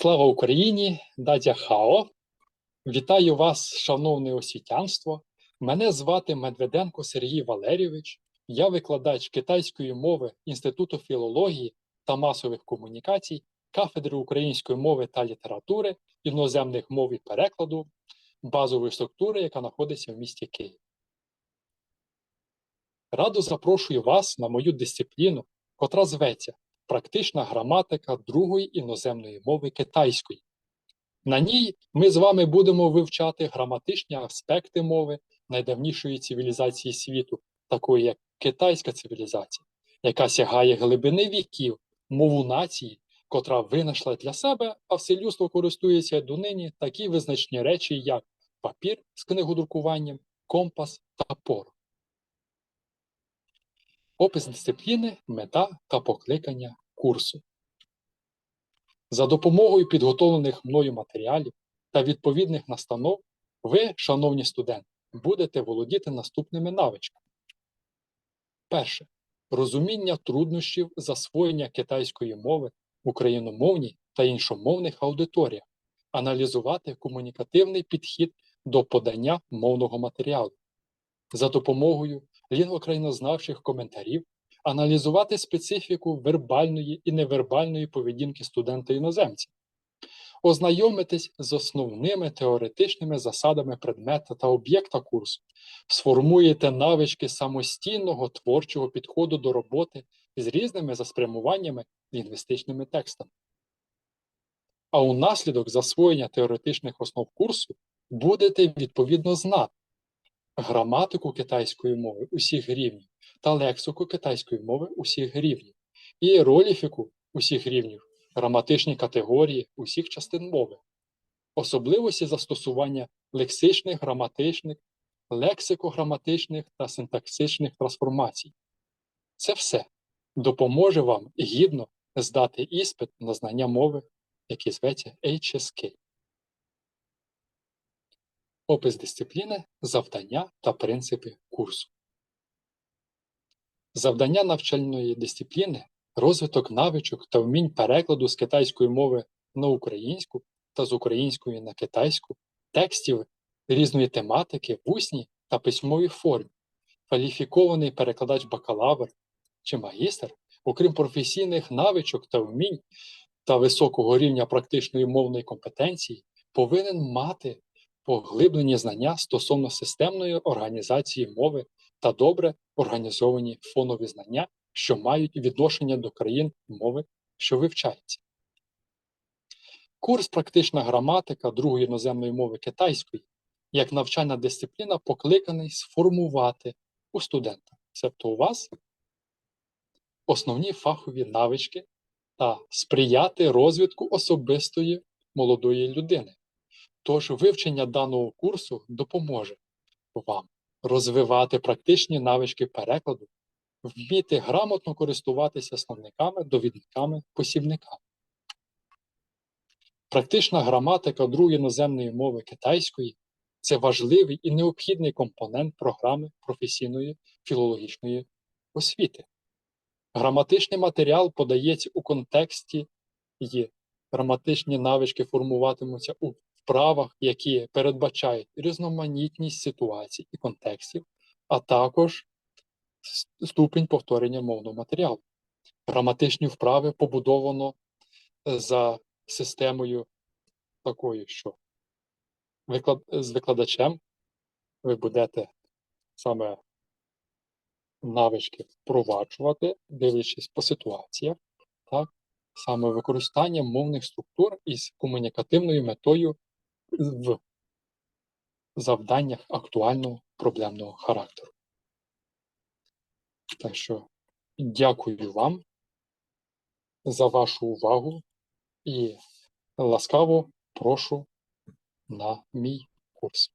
Слава Україні, дадя Хао. Вітаю вас, шановне освітянство. Мене звати Медведенко Сергій Валерійович. Я викладач китайської мови Інституту філології та масових комунікацій, кафедри української мови та літератури, іноземних мов і перекладу, базової структури, яка знаходиться в місті Київ. Радо запрошую вас на мою дисципліну, котра зветься Практична граматика другої іноземної мови китайської. На ній ми з вами будемо вивчати граматичні аспекти мови найдавнішої цивілізації світу, такої як китайська цивілізація, яка сягає глибини віків, мову нації, котра винайшла для себе, а все людство користується донині такі визначні речі, як папір з книгодрукуванням, компас та пор. Опис дисципліни, мета та покликання курсу. За допомогою підготовлених мною матеріалів та відповідних настанов, ви, шановні студенти, будете володіти наступними навичками. Перше. Розуміння труднощів засвоєння китайської мови в україномовній та іншомовних аудиторіях, аналізувати комунікативний підхід до подання мовного матеріалу. За допомогою лінгвокраїнознавчих коментарів аналізувати специфіку вербальної і невербальної поведінки студента-іноземця, ознайомитись з основними теоретичними засадами предмета та об'єкта курсу, сформуєте навички самостійного творчого підходу до роботи з різними за спрямуваннями лінгвістичними текстами. А у наслідок засвоєння теоретичних основ курсу будете відповідно знати граматику китайської мови усіх рівнів та лексику китайської мови усіх рівнів, ієроліфіку усіх рівнів, граматичні категорії усіх частин мови, особливості застосування лексичних, граматичних, лексико-граматичних та синтаксичних трансформацій. Це все допоможе вам гідно здати іспит на знання мови, який зветься HSK. Опис дисципліни, завдання та принципи курсу. Завдання навчальної дисципліни, розвиток навичок та вмінь перекладу з китайської мови на українську та з української на китайську, текстів різної тематики в усній та письмовій формі, кваліфікований перекладач бакалавр чи магістр, окрім професійних навичок та вмінь та високого рівня практичної мовної компетенції, повинен мати поглиблені знання стосовно системної організації мови та добре організовані фонові знання, що мають відношення до країн мови, що вивчається. Курс Практична граматика другої іноземної мови китайської як навчальна дисципліна покликаний сформувати у студента, тобто у вас основні фахові навички та сприяти розвитку особистої молодої людини. Тож вивчення даного курсу допоможе вам розвивати практичні навички перекладу, вміти грамотно користуватися словниками, довідниками, посібниками. Практична граматика другої іноземної мови китайської це важливий і необхідний компонент програми професійної філологічної освіти. Граматичний матеріал подається у контексті і граматичні навички формуватимуться у вправах, які передбачають різноманітність ситуацій і контекстів, а також ступінь повторення мовного матеріалу. Граматичні вправи побудовано е, за системою такою, що виклад... з викладачем ви будете саме навички впроваджувати, дивлячись по ситуаціях, так? саме використання мовних структур із комунікативною метою в завданнях актуального проблемного характеру. Так що дякую вам за вашу увагу і ласкаво прошу на мій курс.